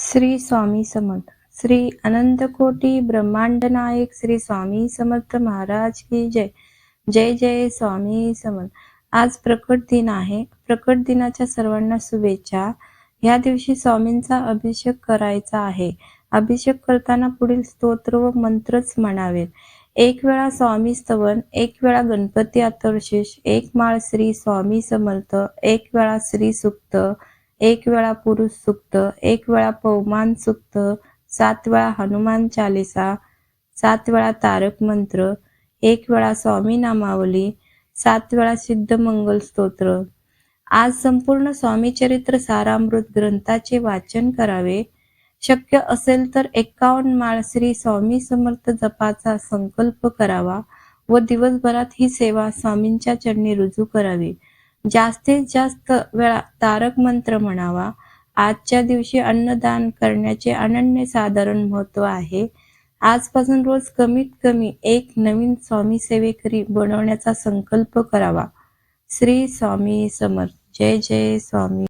श्री स्वामी समर्थ. श्री अनंतकोटी ब्रह्मांड नायक श्री स्वामी समर्थ महाराज की जय. जय जय स्वामी समर्थ. आज प्रकट दिन आहे. प्रकट दिनाच्या सर्वांना शुभेच्छा. ह्या दिवशी स्वामींचा अभिषेक करायचा आहे. अभिषेक करताना पुढील स्तोत्र व मंत्रच म्हणावेत. एक वेळा स्वामी स्तवन एक वेळा गणपती आतर्शेष एक माळ श्री स्वामी समर्थ एक वेळा श्री सुक्त एक वेळा पुरुष सुक्त एक वेळा पवमान सुक्त सात वेळा हनुमान चालिसा सात वेळा तारक मंत्र एक वेळा स्वामी नामावली सात वेळा सिद्ध मंगल स्तोत्र. आज संपूर्ण स्वामी चरित्र सारामृत ग्रंथाचे वाचन करावे. शक्य असेल तर एकावन्न माळ श्री स्वामी समर्थ जपाचा संकल्प करावा व दिवसभरात ही सेवा स्वामींच्या चरणी रुजू करावी. जास्तीत जास्त वेळा तारक मंत्र म्हणावा. आजच्या दिवशी अन्नदान करण्याचे अनन्य साधारण महत्त्व आहे. आजपासून रोज कमीत कमी एक नवीन स्वामी सेवेकरी बनवण्याचा संकल्प करावा. श्री स्वामी समर्थ. जय जय स्वामी.